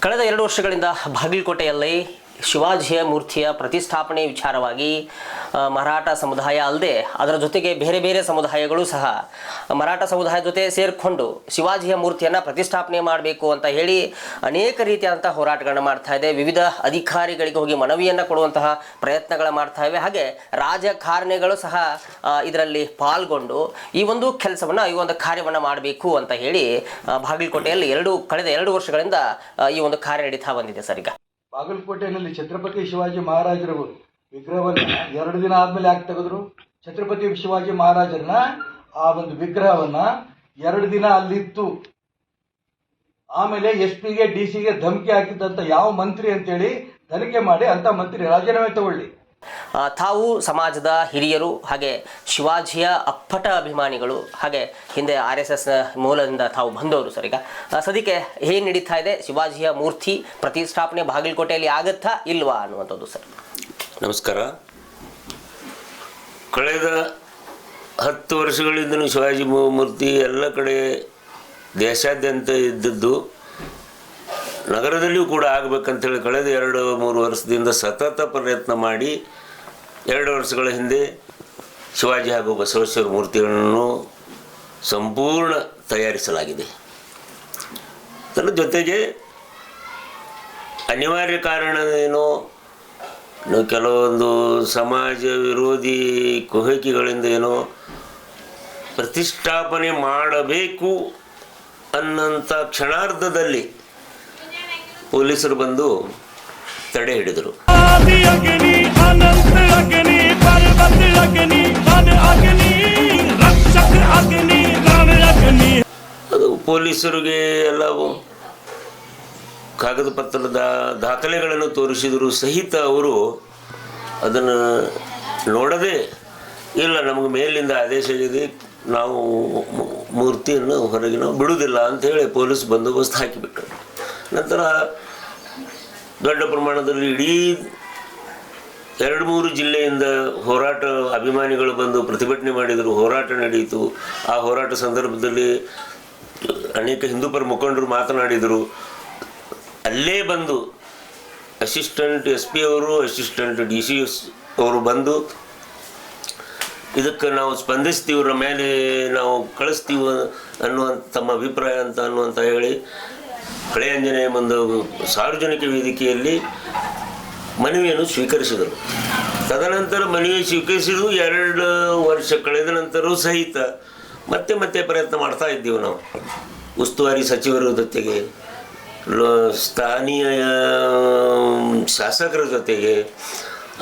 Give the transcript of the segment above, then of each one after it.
ಕಳೆದ ಎರಡು ವರ್ಷಗಳಿಂದ ಬಾಗಲಕೋಟೆಯಲ್ಲಿ ಶಿವಾಜಿಯ ಮೂರ್ತಿಯ ಪ್ರತಿಷ್ಠಾಪನೆ ವಿಚಾರವಾಗಿ ಮರಾಠ ಸಮುದಾಯ ಅಲ್ಲದೆ ಅದರ ಜೊತೆಗೆ ಬೇರೆ ಬೇರೆ ಸಮುದಾಯಗಳು ಸಹ ಮರಾಠ ಸಮುದಾಯ ಜೊತೆ ಸೇರಿಕೊಂಡು ಶಿವಾಜಿಯ ಮೂರ್ತಿಯನ್ನು ಪ್ರತಿಷ್ಠಾಪನೆ ಮಾಡಬೇಕು ಅಂತ ಹೇಳಿ ಅನೇಕ ರೀತಿಯಾದಂಥ ಹೋರಾಟಗಳನ್ನು ಮಾಡ್ತಾ ಇದೆ. ವಿವಿಧ ಅಧಿಕಾರಿಗಳಿಗೆ ಹೋಗಿ ಮನವಿಯನ್ನು ಕೊಡುವಂತಹ ಪ್ರಯತ್ನಗಳ ಮಾಡ್ತಾ ಇವೆ. ಹಾಗೆ ರಾಜಕಾರಣಿಗಳು ಸಹ ಇದರಲ್ಲಿ ಪಾಲ್ಗೊಂಡು ಈ ಒಂದು ಕೆಲಸವನ್ನು, ಈ ಒಂದು ಕಾರ್ಯವನ್ನು ಮಾಡಬೇಕು ಅಂತ ಹೇಳಿ ಬಾಗಲಕೋಟೆಯಲ್ಲಿ ಎರಡು, ಕಳೆದ ಎರಡು ವರ್ಷಗಳಿಂದ ಈ ಒಂದು ಕಾರ್ಯ ನಡೀತಾ ಬಂದಿದೆ ಸರ್ ಈಗ. ಬಾಗಲಕೋಟೆಯಲ್ಲಿ ಛತ್ರಪತಿ ಶಿವಾಜಿ ಮಹಾರಾಜರ ವಿಗ್ರಹವನ್ನು ಎರಡು ದಿನ ಆದಮೇಲೆ ಯಾಕೆ ತೆಗೆದ್ರು? ಛತ್ರಪತಿ ಶಿವಾಜಿ ಮಹಾರಾಜರನ್ನ ಆ ಒಂದು ವಿಗ್ರಹವನ್ನ ಎರಡು ದಿನ ಅಲ್ಲಿತ್ತು. ಆಮೇಲೆ ಎಸ್ ಪಿಗೆ ಡಿ ಸಿಗೆ ಧಮಕಿ ಹಾಕಿದ್ದಂಥ ಯಾವ ಮಂತ್ರಿ ಅಂತೇಳಿ ತನಿಖೆ ಮಾಡಿ ಅಂತ ಮಂತ್ರಿ ರಾಜೀನಾಮೆ ತಗೊಳ್ಳಿ. ತಾವು ಸಮಾಜದ ಹಿರಿಯರು ಹಾಗೆ ಶಿವಾಜಿಯ ಅಪ್ಪಟ ಅಭಿಮಾನಿಗಳು ಹಾಗೆ ಹಿಂದೆ ಆರ್ ಎಸ್ ಎಸ್ ಮೂಲದಿಂದ ತಾವು ಬಂದವರು ಸರ್ ಈಗ. ಸದ್ಯಕ್ಕೆ ಏನು ನಡೀತಾ ಇದೆ? ಶಿವಾಜಿಯ ಮೂರ್ತಿ ಪ್ರತಿಷ್ಠಾಪನೆ ಬಾಗಲಕೋಟೆಯಲ್ಲಿ ಆಗತ್ತಾ ಇಲ್ವಾ ಅನ್ನುವಂಥದ್ದು ಸರ್? ನಮಸ್ಕಾರ. ಕಳೆದ ಹತ್ತು ವರ್ಷಗಳಿಂದಲೂ ಶಿವಾಜಿ ಮೂರ್ತಿ ಎಲ್ಲ ಕಡೆ ದೇಶಾದ್ಯಂತ ಇದ್ದದ್ದು ನಗರದಲ್ಲಿಯೂ ಕೂಡ ಆಗಬೇಕಂತೇಳಿ ಕಳೆದ ಎರಡು, ಮೂರು ವರ್ಷದಿಂದ ಸತತ ಪ್ರಯತ್ನ ಮಾಡಿ, ಎರಡು ವರ್ಷಗಳ ಹಿಂದೆ ಶಿವಾಜಿ ಹಾಗೂ ಬಸವೇಶ್ವರ ಮೂರ್ತಿಗಳನ್ನು ಸಂಪೂರ್ಣ ತಯಾರಿಸಲಾಗಿದೆ. ಅದರ ಜೊತೆಗೆ ಅನಿವಾರ್ಯ ಕಾರಣ ಏನು? ಕೆಲವೊಂದು ಸಮಾಜ ವಿರೋಧಿ ಕುಹಕಿಗಳಿಂದ ಏನೋ ಪ್ರತಿಷ್ಠಾಪನೆ ಮಾಡಬೇಕು ಅನ್ನಂಥ ಕ್ಷಣಾರ್ಧದಲ್ಲಿ ಪೊಲೀಸರು ಬಂದು ತಡೆ ಹಿಡಿದರು. ಅದು ಪೊಲೀಸರಿಗೆ ಎಲ್ಲವೂ ಕಾಗದ ಪತ್ರದ ದಾಖಲೆಗಳನ್ನು ತೋರಿಸಿದರೂ ಸಹಿತ ಅವರು ಅದನ್ನು ನೋಡದೆ ಇಲ್ಲ ನಮಗೆ ಮೇಲಿಂದ ಆದೇಶ ಇದೆ ನಾವು ಮೂರ್ತಿಯನ್ನು ಹೊರಗಿನ ನಾವು ಅಂತ ಹೇಳಿ ಪೊಲೀಸ್ ಬಂದೋಬಸ್ತ್ ಹಾಕಿಬಿಟ್ರು. ನಂತರ ದೊಡ್ಡ ಪ್ರಮಾಣದಲ್ಲಿ ಇಡೀ ಎರಡು ಮೂರು ಜಿಲ್ಲೆಯಿಂದ ಹೋರಾಟ ಅಭಿಮಾನಿಗಳು ಬಂದು ಪ್ರತಿಭಟನೆ ಮಾಡಿದರು, ಹೋರಾಟ ನಡೆಯಿತು. ಆ ಹೋರಾಟ ಸಂದರ್ಭದಲ್ಲಿ ಅನೇಕ ಹಿಂದೂಪರ ಮುಖಂಡರು ಮಾತನಾಡಿದರು. ಅಲ್ಲೇ ಬಂದು ಅಸಿಸ್ಟೆಂಟ್ ಎಸ್ ಪಿ ಅವರು ಅಸಿಸ್ಟೆಂಟ್ ಡಿ ಸಿ ಅವರು ಬಂದು ಇದಕ್ಕೆ ನಾವು ಸ್ಪಂದಿಸ್ತೀವ್ರ ಮೇಲೆ ನಾವು ಕಳಿಸ್ತೀವ ಅನ್ನುವಂಥ ತಮ್ಮ ಅಭಿಪ್ರಾಯ ಅಂತ ಅನ್ನುವಂಥ ಹೇಳಿ ಹಳೆ ಆಂಜನೇಯ ಒಂದು ಸಾರ್ವಜನಿಕ ವೇದಿಕೆಯಲ್ಲಿ ಮನವಿಯನ್ನು ಸ್ವೀಕರಿಸಿದರು. ತದನಂತರ ಮನವಿ ಸ್ವೀಕರಿಸಿದ್ದು ಎರಡು ವರ್ಷ ಕಳೆದ ನಂತರವೂ ಸಹಿತ ಮತ್ತೆ ಮತ್ತೆ ಪ್ರಯತ್ನ ಮಾಡ್ತಾ ಇದ್ದೀವಿ ನಾವು. ಉಸ್ತುವಾರಿ ಸಚಿವರ ಜೊತೆಗೆ ಸ್ಥಾನೀಯ ಶಾಸಕರ ಜೊತೆಗೆ,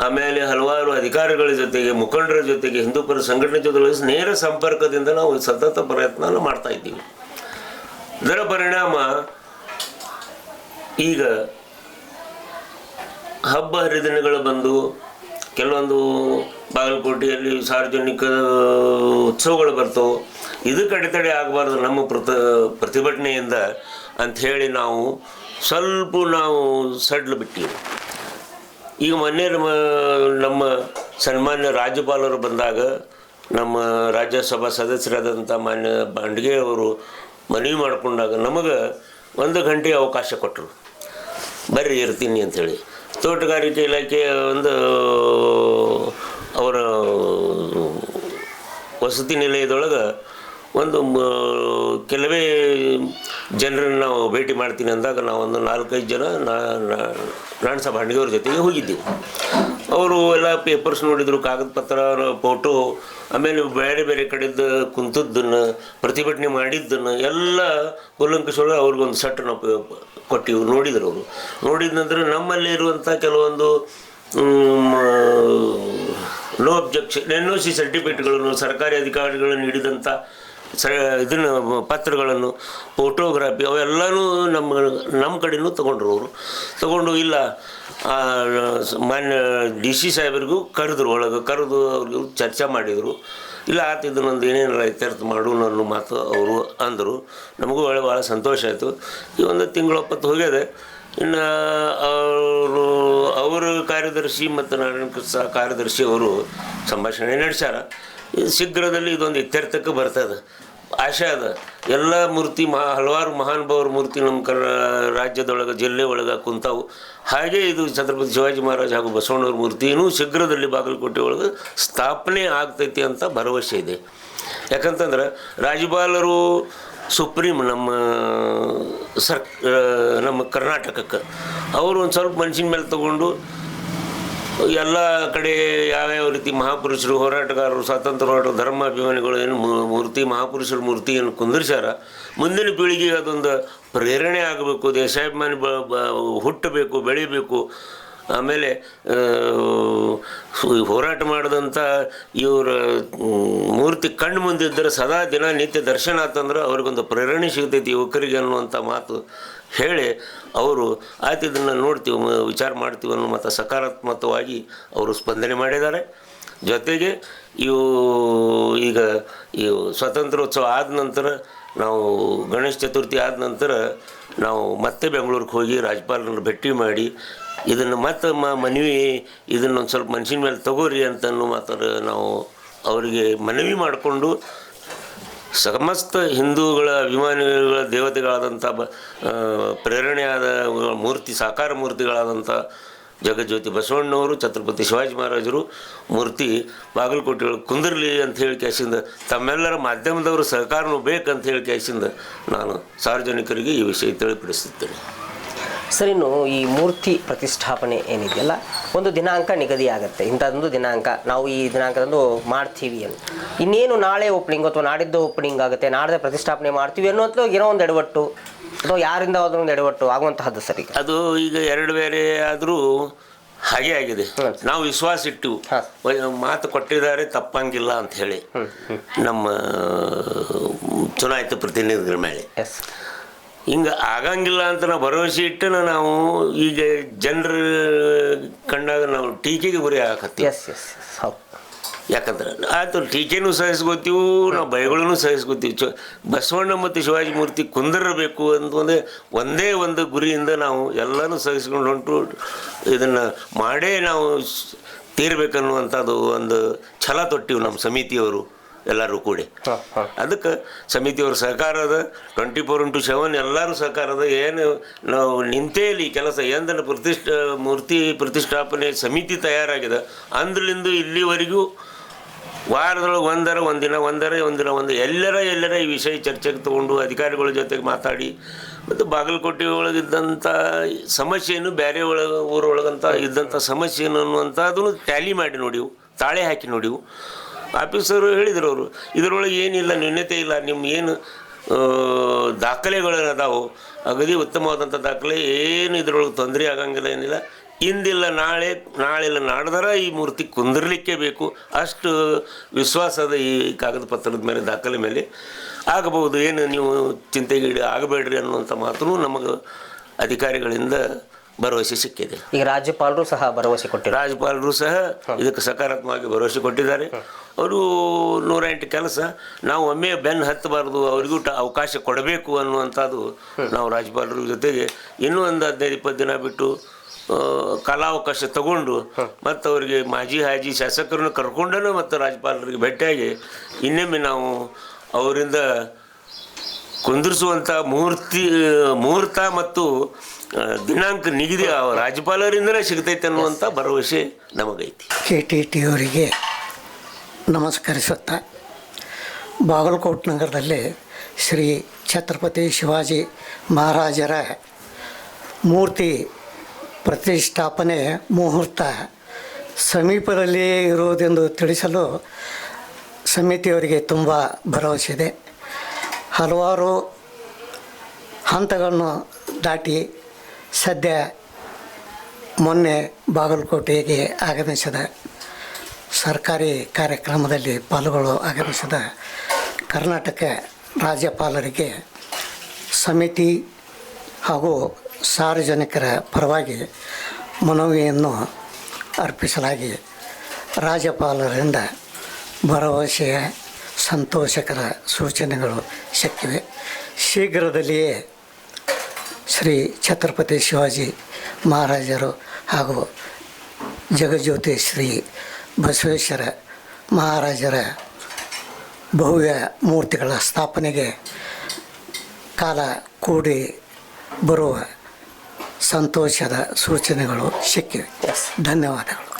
ಆಮೇಲೆ ಹಲವಾರು ಅಧಿಕಾರಿಗಳ ಜೊತೆಗೆ, ಮುಖಂಡರ ಜೊತೆಗೆ ಹಿಂದೂಪರ ಸಂಘಟನೆ ಜೊತೆ ನೇರ ಸಂಪರ್ಕದಿಂದ ನಾವು ಸತತ ಪ್ರಯತ್ನ ಮಾಡ್ತಾ ಇದ್ದೀವಿ. ಇದರ ಪರಿಣಾಮ ಈಗ ಹಬ್ಬ ಹರಿದಿನಗಳು ಬಂದು ಕೆಲವೊಂದು ಬಾಗಲಕೋಟೆಯಲ್ಲಿ ಸಾರ್ವಜನಿಕ ಉತ್ಸವಗಳು ಬರ್ತವೆ. ಇದಕ್ಕೆ ಅಡೆತಡೆ ಆಗಬಾರ್ದು ನಮ್ಮ ಪ್ರತ, ಪ್ರತಿಭಟನೆಯಿಂದ ಅಂಥೇಳಿ ನಾವು ಸ್ವಲ್ಪ ನಾವು ಸಡ್ಲು ಬಿಟ್ಟಿವಿ. ಈಗ ಮೊನ್ನೆ ನಮ್ಮ ನಮ್ಮ ಸನ್ಮಾನ್ಯ ರಾಜ್ಯಪಾಲರು ಬಂದಾಗ ನಮ್ಮ ರಾಜ್ಯಸಭಾ ಸದಸ್ಯರಾದಂಥ ಮಾನ್ಯ ಬಾಂಡ್ಗೆ ಅವರು ಮನವಿ ಮಾಡಿಕೊಂಡಾಗ ನಮಗೆ ಒಂದು ಗಂಟೆ ಅವಕಾಶ ಕೊಟ್ಟರು. ಬರ್ರಿ ಇರ್ತೀನಿ ಅಂಥೇಳಿ. ತೋಟಗಾರಿಕೆ ಇಲಾಖೆ ಒಂದು ಅವರ ವಸತಿ ನಿಲಯದೊಳಗೆ ಒಂದು ಕೆಲವೇ ಜನರನ್ನು ನಾವು ಭೇಟಿ ಮಾಡ್ತೀನಿ ಅಂದಾಗ ನಾವೊಂದು ನಾಲ್ಕೈದು ಜನ ನಾರಾಯಣ ಸಾಬ್ ಹಂಡಿಗೆಯವ್ರ ಜೊತೆಗೆ ಹೋಗಿದ್ದೀವಿ. ಅವರು ಎಲ್ಲ ಪೇಪರ್ಸ್ ನೋಡಿದರು, ಕಾಗದ ಪತ್ರ ಫೋಟೋ ಆಮೇಲೆ ಬೇರೆ ಬೇರೆ ಕಡೆಯಿಂದ ಕುಂತದ್ದನ್ನು, ಪ್ರತಿಭಟನೆ ಮಾಡಿದ್ದನ್ನು, ಎಲ್ಲ ಕೂಲಂಕಷೊಳಗೆ ಅವ್ರಿಗೊಂದು ಸಟ್ ನಾವು ನೋಡಿದ್ರು ಅವರು. ನೋಡಿದ ನಂತರ ನಮ್ಮಲ್ಲಿ ಇರುವಂಥ ಕೆಲವೊಂದು no objection N O C ಸರ್ಟಿಫಿಕೇಟ್ಗಳನ್ನು ಸರ್ಕಾರಿ ಅಧಿಕಾರಿಗಳು ನೀಡಿದಂಥ ಸ, ಇದನ್ನು ಪತ್ರಗಳನ್ನು ಫೋಟೋಗ್ರಾಫಿ ಅವೆಲ್ಲನೂ ನಮ್ಮ ನಮ್ಮ ಕಡೆನೂ ತೊಗೊಂಡ್ರು ಅವರು. ತೊಗೊಂಡು ಇಲ್ಲ ಮಾನ್ಯ ಡಿ ಸಿ ಸಾಹೇಬರಿಗೂ ಕರೆದ್ರು, ಒಳಗೆ ಕರೆದು ಅವ್ರಿಗೆ ಚರ್ಚೆ ಮಾಡಿದರು. ಇಲ್ಲ ಆತು ಇದನ್ನೊಂದು ಏನೇನೆಲ್ಲ ಇತ್ಯರ್ಥ ಮಾಡು ನನ್ನ ಮಾತು ಅವರು ಅಂದರು. ನಮಗೂ ಒಳ್ಳೆ, ಭಾಳ ಸಂತೋಷ ಆಯಿತು. ಈ ಒಂದು ತಿಂಗಳೊಪ್ಪತ್ತು ಹೋಗ್ಯದೆ. ಇನ್ನು, ಅವರು, ಅವರ ಕಾರ್ಯದರ್ಶಿ ಮತ್ತು ನಾರಾಯಣ ಕಾರ್ಯದರ್ಶಿ ಅವರು ಸಂಭಾಷಣೆ ನಡೆಸ್ಯಾರ. ಶೀಘ್ರದಲ್ಲಿ ಇದೊಂದು ಇತ್ಯರ್ಥಕ್ಕೆ ಬರ್ತದೆ. ಆಶೆ ಅದ. ಎಲ್ಲ ಮೂರ್ತಿ ಮಹಾ, ಹಲವಾರು ಮಹಾನುಭಾವರ ಮೂರ್ತಿ ನಮ್ಮ ಕರ್, ರಾಜ್ಯದೊಳಗೆ, ಜಿಲ್ಲೆ ಒಳಗೆ ಕುಂತಾವು. ಹಾಗೆ ಇದು ಛತ್ರಪತಿ ಶಿವಾಜಿ ಮಹಾರಾಜ್ ಹಾಗೂ ಬಸವಣ್ಣವ್ರ ಮೂರ್ತಿನೂ ಶೀಘ್ರದಲ್ಲಿ ಬಾಗಲಕೋಟೆ ಒಳಗೆ ಸ್ಥಾಪನೆ ಆಗ್ತೈತಿ ಅಂತ ಭರವಸೆ ಇದೆ. ಯಾಕಂತಂದ್ರೆ ರಾಜ್ಯಪಾಲರು ಸುಪ್ರೀಂ ನಮ್ಮ ಸರ್ ನಮ್ಮ ಕರ್ನಾಟಕಕ್ಕೆ, ಅವರು ಒಂದು ಸ್ವಲ್ಪ ಮನುಷ್ಯನ ಮೇಲೆ ತಗೊಂಡು ಎಲ್ಲ ಕಡೆ ಯಾವ್ಯಾವ ರೀತಿ ಮಹಾಪುರುಷರು, ಹೋರಾಟಗಾರರು, ಸ್ವಾತಂತ್ರ್ಯ ಹೋರಾಟ ಧರ್ಮಾಭಿಮಾನಿಗಳು ಏನು ಮೂರ್ತಿ, ಮಹಾಪುರುಷರ ಮೂರ್ತಿಯನ್ನು ಕುಂದಿರ್ಸ್ಯಾರ, ಮುಂದಿನ ಪೀಳಿಗೆಗೆ ಅದೊಂದು ಪ್ರೇರಣೆ ಆಗಬೇಕು, ದೇಶಾಭಿಮಾನಿ ಬ ಹುಟ್ಟಬೇಕು, ಬೆಳಿಬೇಕು. ಆಮೇಲೆ ಹೋರಾಟ ಮಾಡಿದಂಥ ಇವರ ಮೂರ್ತಿ ಕಣ್ಣು ಮುಂದಿದ್ದರೆ ಸದಾ ದಿನ ನಿತ್ಯ ದರ್ಶನ ಆತಂದ್ರೆ ಅವ್ರಿಗೊಂದು ಪ್ರೇರಣೆ ಸಿಗ್ತೈತಿ ಯುವಕರಿಗೆ ಅನ್ನುವಂಥ ಮಾತು ಹೇಳಿ ಅವರು ಆಯ್ತು ನೋಡ್ತೀವಿ ವಿಚಾರ ಮಾಡ್ತೀವಿ ಅನ್ನೋ ಮತ್ತು ಸಕಾರಾತ್ಮಕವಾಗಿ ಅವರು ಸ್ಪಂದನೆ ಮಾಡಿದ್ದಾರೆ. ಜೊತೆಗೆ ಇವು ಈಗ ಇವು ಸ್ವಾತಂತ್ರ್ಯೋತ್ಸವ ಆದ ನಂತರ ನಾವು ಗಣೇಶ ಚತುರ್ಥಿ ಆದ ನಂತರ ನಾವು ಮತ್ತೆ ಬೆಂಗಳೂರಿಗೆ ಹೋಗಿ ರಾಜ್ಯಪಾಲರನ್ನು ಭೇಟಿ ಮಾಡಿ ಇದನ್ನು ಮತ್ತೆ ಮನವಿ ಇದನ್ನು ಒಂದು ಸ್ವಲ್ಪ ಮನುಷ್ಯನ ಮೇಲೆ ತಗೋರಿ ಅಂತ ಮಾತ್ರ ನಾವು ಅವರಿಗೆ ಮನವಿ ಮಾಡಿಕೊಂಡು ಸಮಸ್ತ ಹಿಂದೂಗಳ ಅಭಿಮಾನಿಗಳ ದೇವತೆಗಳಾದಂಥ ಬ ಪ್ರೇರಣೆಯಾದ ಮೂರ್ತಿ, ಸಾಕಾರ ಮೂರ್ತಿಗಳಾದಂಥ ಜಗಜ್ಯೋತಿ ಬಸವಣ್ಣವರು, ಛತ್ರಪತಿ ಶಿವಾಜಿ ಮಹಾರಾಜರು, ಮೂರ್ತಿ ಬಾಗಲಕೋಟೆ ಕುಂದಿರಲಿ ಅಂತ ಹೇಳಿ ಕ್ಯಾಸಿಂದ ತಮ್ಮೆಲ್ಲರ ಮಾಧ್ಯಮದವರು ಸಹಕಾರನೂ ಬೇಕಂತ ಹೇಳಿ ಕ್ಯಾಸಿಂದ ನಾನು ಸಾರ್ವಜನಿಕರಿಗೆ ಈ ವಿಷಯ ತಿಳಿಪಡಿಸುತ್ತೇನೆ. ಸರ್ ಇನ್ನು ಈ ಮೂರ್ತಿ ಪ್ರತಿಷ್ಠಾಪನೆ ಏನಿದೆಯಲ್ಲ ಒಂದು ದಿನಾಂಕ ನಿಗದಿ ಆಗುತ್ತೆ ಇಂಥದ್ದೊಂದು ದಿನಾಂಕ ನಾವು ಈ ದಿನಾಂಕದಂದು ಮಾಡ್ತೀವಿ ಅಂತ. ಇನ್ನೇನು ನಾಳೆ ಓಪನಿಂಗ್ ಅಥವಾ ನಾಡಿದ್ದು ಓಪನಿಂಗ್ ಆಗುತ್ತೆ ನಾಡ್ದೆ ಪ್ರತಿಷ್ಠಾಪನೆ ಮಾಡ್ತೀವಿ ಅನ್ನೋದು ಏನೋ ಒಂದು ಎಡವಟ್ಟು ಅಥವಾ ಯಾರಿಂದ ಆದ್ರೂ ಒಂದು ಎಡವಟ್ಟು ಆಗುವಂತಹದ್ದು ಸರಿ ಈಗ. ಅದು ಈಗ ಎರಡು ಬೇರೆ ಆದರೂ ಹಾಗೆ ಆಗಿದೆ. ನಾವು ವಿಶ್ವಾಸ ಇಟ್ಟು ಮಾತು ಕೊಟ್ಟಿದ್ದಾರೆ ತಪ್ಪಂಗಿಲ್ಲ ಅಂತ ಹೇಳಿ ನಮ್ಮ ಚುನಾಯಿತ ಪ್ರತಿನಿಧಿಗಳ ಮೇಲೆ. ಹಿಂಗೆ ಆಗಂಗಿಲ್ಲ ಅಂತ ನಾವು ಭರವಸೆ ಇಟ್ಟು ನಾವು ಈಗ ಜನರ ಕಂಡಾಗ ನಾವು ಟೀಕೆಗೆ ಗುರಿ ಆಗತ್ತೀವಿ ಎಸ್ ಎಸ್ ಹೌದು. ಯಾಕಂದ್ರೆ ಆಯ್ತು ಟೀಕೆನೂ ಸಹಿಸ್ಕೋತೀವಿ ನಾವು ಭಯಗಳನ್ನು ಸಹಿಸ್ಕೋತೀವಿ. ಚ ಬಸವಣ್ಣ ಮತ್ತು ಶಿವಾಜಿ ಮೂರ್ತಿ ಕುಂದಿರಬೇಕು ಅಂತ ಒಂದೇ ಒಂದೇ ಒಂದು ಗುರಿಯಿಂದ ನಾವು ಎಲ್ಲನೂ ಸಹಿಸ್ಕೊಂಡು ಹೊಂಟು ಇದನ್ನು ಮಾಡೇ ನಾವು ತೀರ್ಬೇಕನ್ನುವಂಥದ್ದು ಒಂದು ಛಲ ತೊಟ್ಟಿವಿ ನಮ್ಮ ಸಮಿತಿಯವರು. ಎಲ್ಲರೂ ಕೂಡಿ. ಅದಕ್ಕೆ ಸಮಿತಿಯವ್ರ ಸಹಕಾರ ಅದ ಟ್ವೆಂಟಿ ಫೋರ್ ಇಂಟು ಸೆವೆನ್ ಎಲ್ಲರೂ ಸಹಕಾರ ಅದ. ಏನು ನಾವು ನಿಂತೇಲಿ ಕೆಲಸ ಎಂದನ ಪ್ರತಿಷ್ಠ ಮೂರ್ತಿ ಪ್ರತಿಷ್ಠಾಪನೆ ಸಮಿತಿ ತಯಾರಾಗಿದೆ. ಅಂದ್ರಲಿಂದ ಇಲ್ಲಿವರೆಗೂ ವಾರದೊಳಗೆ ಒಂದರ ಒಂದಿನ ಒಂದರ ಒಂದಿನ ಒಂದು ಎಲ್ಲರ ಎಲ್ಲರ ಈ ವಿಷಯ ಚರ್ಚೆಗೆ ತಗೊಂಡು ಅಧಿಕಾರಿಗಳ ಜೊತೆಗೆ ಮಾತಾಡಿ ಮತ್ತು ಬಾಗಲಕೋಟೆ ಒಳಗಿದ್ದಂಥ ಸಮಸ್ಯೆಯನ್ನು ಬೇರೆ ಒಳಗೆ ಊರೊಳಗಂತ ಇದ್ದಂಥ ಸಮಸ್ಯೆಯನ್ನು ಅನ್ನುವಂಥದ್ದನ್ನು ಟ್ಯಾಲಿ ಮಾಡಿ ನೋಡಿವು ತಾಳೆ ಹಾಕಿ ನೋಡಿವು. ಆಫೀಸರು ಹೇಳಿದ್ರು ಅವರು ಇದರೊಳಗೆ ಏನಿಲ್ಲ ನ್ಯೂನ್ಯತೆ ಇಲ್ಲ ನಿಮ್ಮ ಏನು ದಾಖಲೆಗಳೇನದಾವು ದಾಖಲೆಗಳು ಅದಾವು ಅಗದಿ ಉತ್ತಮವಾದಂಥ ದಾಖಲೆ ಏನು ಇದರೊಳಗೆ ತೊಂದರೆ ಆಗಂಗಿಲ್ಲ ಏನಿಲ್ಲ. ಇಂದಿಲ್ಲ ನಾಳೆ ನಾಳೆಲ್ಲ ನಾಡ್ದರ ಈ ಮೂರ್ತಿ ಕುಂದಿರ್ಲಿಕ್ಕೆ ಬೇಕು. ಅಷ್ಟು ವಿಶ್ವಾಸದ ಈ ಕಾಗದ ಪತ್ರದ ಮೇಲೆ ದಾಖಲೆ ಮೇಲೆ. ಆಗಬಹುದು ಏನು ನೀವು ಚಿಂತೆಗೀಡು ಆಗಬೇಡ್ರಿ ಅನ್ನುವಂಥ ಮಾತು ನಮಗೆ ಅಧಿಕಾರಿಗಳಿಂದ ಭರವಸೆ ಸಿಕ್ಕಿದೆ. ಈಗ ರಾಜ್ಯಪಾಲರು ಸಹ ಭರವಸೆ ಕೊಟ್ಟಿದ್ದಾರೆ. ರಾಜ್ಯಪಾಲರು ಸಹ ಇದಕ್ಕೆ ಸಕಾರಾತ್ಮಕವಾಗಿ ಭರವಸೆ ಕೊಟ್ಟಿದ್ದಾರೆ. ಅವರು ನೂರೆಂಟು ಕೆಲಸ ನಾವು ಒಮ್ಮೆ ಬೆನ್ನು ಹತ್ತಬಾರ್ದು ಅವ್ರಿಗೂ ಟ ಅವಕಾಶ ಕೊಡಬೇಕು ಅನ್ನುವಂಥದ್ದು ನಾವು ರಾಜ್ಯಪಾಲರ ಜೊತೆಗೆ ಇನ್ನೂ ಒಂದು ಹದಿನೈದು ಇಪ್ಪತ್ತು ದಿನ ಬಿಟ್ಟು ಕಲಾವಕಾಶ ತಗೊಂಡು ಮತ್ತು ಅವರಿಗೆ ಮಾಜಿ ಹಾಜಿ ಶಾಸಕರನ್ನು ಕರ್ಕೊಂಡನು ಮತ್ತು ರಾಜ್ಯಪಾಲರಿಗೆ ಭೇಟಿಯಾಗಿ ಇನ್ನೊಮ್ಮೆ ನಾವು ಅವರಿಂದ ಕುಂದಿರಿಸುವಂಥ ಮೂರ್ತಿ ಮುಹೂರ್ತ ಮತ್ತು ದಿನಾಂಕ ನಿಗದಿ ರಾಜ್ಯಪಾಲರಿಂದಲೇ ಸಿಗ್ತೈತೆ ಅನ್ನುವಂಥ ಭರವಸೆ ನಮಗೈತಿ. ಕೆ ಟಿ ಟಿ ಅವರಿಗೆ. ನಮಸ್ಕರಿಸುತ್ತಾ ಬಾಗಲಕೋಟೆ ನಗರದಲ್ಲಿ ಶ್ರೀ ಛತ್ರಪತಿ ಶಿವಾಜಿ ಮಹಾರಾಜರ ಮೂರ್ತಿ ಪ್ರತಿಷ್ಠಾಪನೆ ಮುಹೂರ್ತ ಸಮೀಪದಲ್ಲಿಯೇ ಇರುವುದೆಂದು ತಿಳಿಸಲು ಸಮಿತಿಯವರಿಗೆ ತುಂಬ ಭರವಸೆ ಇದೆ. ಹಲವಾರು ಹಂತಗಳನ್ನು ದಾಟಿ ಸದ್ಯ ಮೊನ್ನೆ ಬಾಗಲಕೋಟೆಗೆ ಆಗಮಿಸಿದ ಸರ್ಕಾರಿ ಕಾರ್ಯಕ್ರಮದಲ್ಲಿ ಪಾಲ್ಗೊಳ್ಳಲು ಆಗಮಿಸಿದ ಕರ್ನಾಟಕ ರಾಜ್ಯಪಾಲರಿಗೆ ಸಮಿತಿ ಹಾಗೂ ಸಾರ್ವಜನಿಕರ ಪರವಾಗಿ ಮನವಿಯನ್ನು ಅರ್ಪಿಸಲಾಗಿ ರಾಜ್ಯಪಾಲರಿಂದ ಭರವಸೆಯ ಸಂತೋಷಕರ ಸೂಚನೆಗಳು ಸಿಕ್ಕಿವೆ. ಶೀಘ್ರದಲ್ಲಿಯೇ ಶ್ರೀ ಛತ್ರಪತಿ ಶಿವಾಜಿ ಮಹಾರಾಜರು ಹಾಗೂ ಜಗಜ್ಯೋತಿ ಶ್ರೀ ಬಸವೇಶ್ವರ ಮಹಾರಾಜರ ಭವ್ಯ ಮೂರ್ತಿಗಳ ಸ್ಥಾಪನೆಗೆ ಕಾಲ ಕೂಡಿ ಬರುವ ಸಂತೋಷದ ಸೂಚನೆಗಳು ಸಿಕ್ಕಿವೆ. ಧನ್ಯವಾದಗಳು.